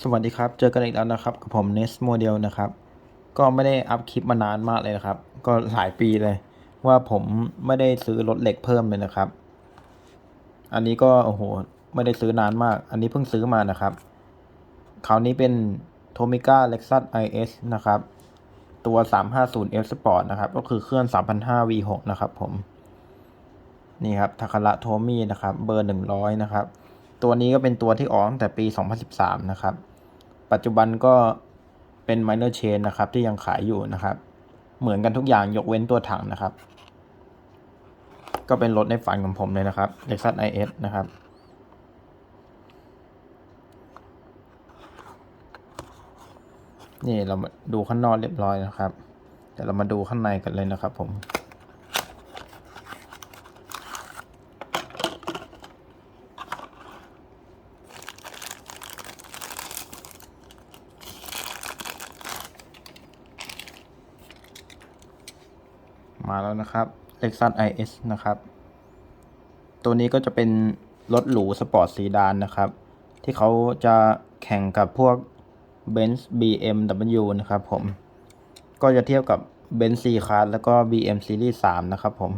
สวัสดีครับ เจอกันอีกแล้วนะครับกับผม Nest Model นะครับ ก็ไม่ได้อัพคลิปมานานมากเลยนะครับ ก็หลายปีเลย ว่าผมไม่ได้ซื้อรถเหล็กเพิ่มเลยนะครับ อันนี้ก็โอ้โหไม่ได้ซื้อนานมาก อันนี้เพิ่งซื้อมานะครับ คราวนี้เป็น Tomica Lexus IS นะครับ ตัว 350F Sport นะครับ ก็คือเครื่อง 3,500 V6 นะครับผม นี่ครับทาคาระโทมี่นะครับ เบอร์ 100 นะครับ ตัวนี้ก็เป็นตัวที่ออกตั้งแต่ปี 2013 นะครับ ปัจจุบันก็เป็น minor chain นะครับ ที่ยังขายอยู่นะครับ เหมือนกันทุกอย่างยกเว้นตัวถังนะครับ ก็เป็นรถในฝันของผมเลยนะครับ Lexus IS นะครับนี่เรามาดูข้างนอกเรียบร้อยนะครับเดี๋ยวเรามาดูข้างในกันเลยนะครับผม มาแล้วนะครับ Lexus IS นะครับ ตัวนี้ก็จะเป็นรถหรูสปอร์ตซีดานนะครับ ที่เขาจะแข่งกับพวก Benz BMW นะครับผม ก็จะเทียบกับ Benz C Class แล้วก็ BM Series 3 นะครับผม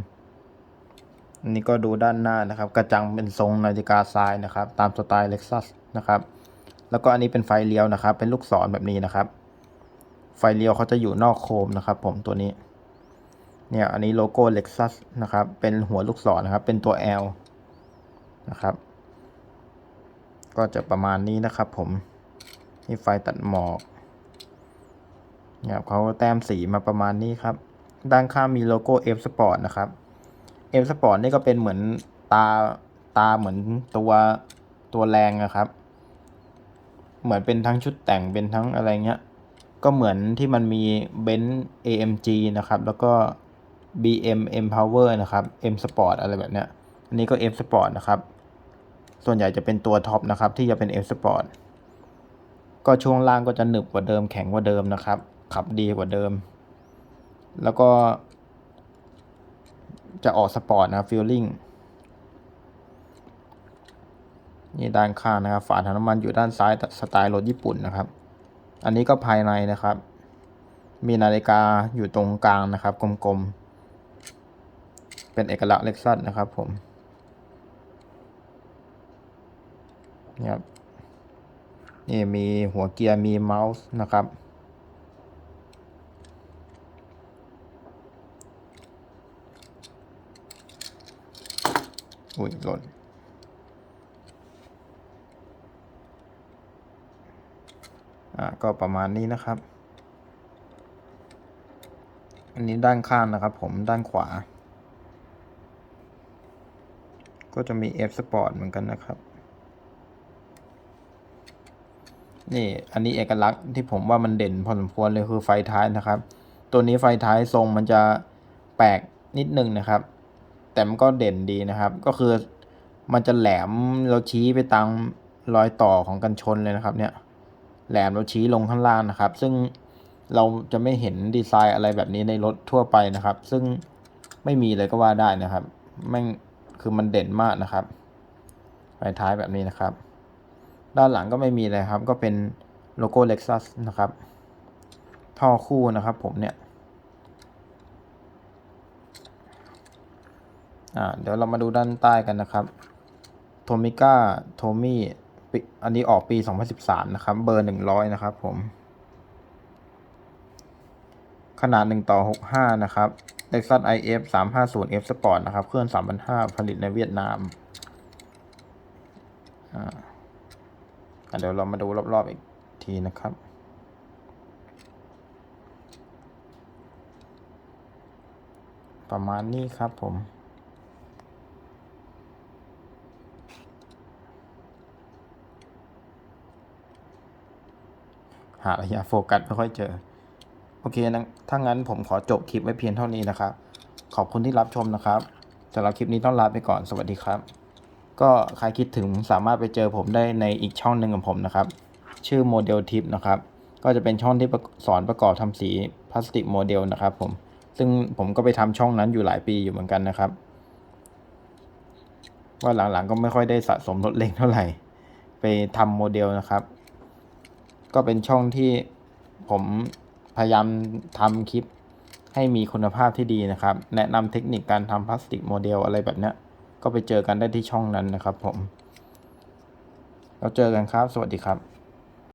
อันนี้ก็ดูด้านหน้านะครับ กระจังเป็นทรงนาฬิกาทรายนะครับ ตามสไตล์ Lexus นะครับ แล้วก็อันนี้เป็นไฟเลี้ยวนะครับ เป็นลูกศรแบบนี้นะครับ ไฟเลี้ยวเขาจะอยู่นอกโคมนะครับ ผมตัวนี้ เนี่ยอันนี้โลโก้ Lexus นะครับ เป็นหัวลูกศรนะครับ เป็นตัว L นะครับ ก็จะประมาณนี้นะครับผม นี่ไฟตัดหมอกเนี่ยเขาแต้มสีมาประมาณนี้ครับ ด้านข้างมีโลโก้ F Sport นะครับ F Sport นี่ก็เป็นเหมือนตาตาเหมือนตัวตัวแรงนะครับ เหมือนเป็นทั้งชุดแต่งเป็นทั้งอะไรเงี้ย ก็เหมือนที่มันมี Benz AMG นะครับ แล้วก็ BM M Power นะครับ M Sport อะไรแบบเนี้ย อันนี้ก็ M Sport นะครับ ส่วนใหญ่จะเป็นตัวท็อปนะครับ ที่จะเป็น M Sport ก็ช่วงล่างก็จะหนึบกว่าเดิมแข็งกว่าเดิมนะครับ ขับดีกว่าเดิม แล้วก็ จะออกสปอร์ตนะครับฟีลลิ่งนี่ด้านข้างนะครับ ฝาถังน้ำมันอยู่ด้านซ้ายสไตล์รถญี่ปุ่นนะครับ อันนี้ก็ภายในนะครับ มีนาฬิกาอยู่ตรงกลางนะครับ กลมๆ เป็นเอกลักษณ์เล็กซัสนะครับผมนี่ครับนี่มีหัวเกียร์มีเมาส์นะครับ อุ้ยหล่นอ่าก็ประมาณนี้นะครับ อันนี้ด้านข้างนะครับผมด้านขวา ก็จะมี F Sport เหมือนกันนะครับ นี่อันนี้เอกลักษณ์ที่ผมว่ามันเด่นพอสมควรเลยคือไฟท้ายนะครับ ตัวนี้ไฟท้ายทรงมันจะแปลกนิดนึงนะครับ แต่มันก็เด่นดีนะครับ ก็คือมันจะแหลมเราชี้ไปตามรอยต่อของกันชนเลยนะครับ เนี่ย แหลมเราชี้ลงข้างล่างนะครับ ซึ่งเราจะไม่เห็นดีไซน์อะไรแบบนี้ในรถทั่วไปนะครับ ซึ่งไม่มีเลยก็ว่าได้นะครับแม่ง คือมันเด่นมากนะครับไฟท้ายแบบนี้นะครับ ด้านหลังก็ไม่มีเลยครับ ก็เป็นโลโก้ Lexus นะครับท่อคู่นะครับผมเนี่ยอ่าเดี๋ยวเรามาดูด้านใต้กันนะครับโทมิก้าโทมี่อันนี้ออกปี 2013 นะครับ เบอร์ 100 นะครับผม ขนาด 1 ต่อ 65 นะครับ Lexus IF 350 F Sport นะครับ เครื่อง 3,500 ผลิตในเวียดนามอ่าเดี๋ยวเรามาดูรอบ ๆ อีกทีนะครับ ประมาณนี้ครับผมหาระยะโฟกัสไม่ค่อยเจอ อเคนะถ้างั้นผมขอจบคลิปไว้เพียงเท่านี้นะครับ ขอบคุณที่รับชมนะครับสำหรับคลิปนี้ต้องลาไปก่อนสวัสดีครับ ก็ใครคิดถึงสามารถไปเจอผมได้ในอีกช่องหนึ่งของผมนะครับ ชื่อโมเดลทิปนะครับ ก็จะเป็นช่องที่สอนประกอบทำสีพลาสติกโมเดลนะครับผมซึ่งผมก็ไปทำช่องนั้นอยู่หลายปีอยู่เหมือนกันนะครับ ว่าหลังๆก็ไม่ค่อยได้สะสมรถเล็กเท่าไหร่ ไปทำโมเดลนะครับ ก็เป็นช่องที่ผม พยายามทำคลิปให้มีคุณภาพที่ดีนะครับ แนะนำเทคนิคการทำพลาสติกโมเดลอะไรแบบเนี้ย ก็ไปเจอกันได้ที่ช่องนั้นนะครับผม เราเจอกันครับ สวัสดีครับ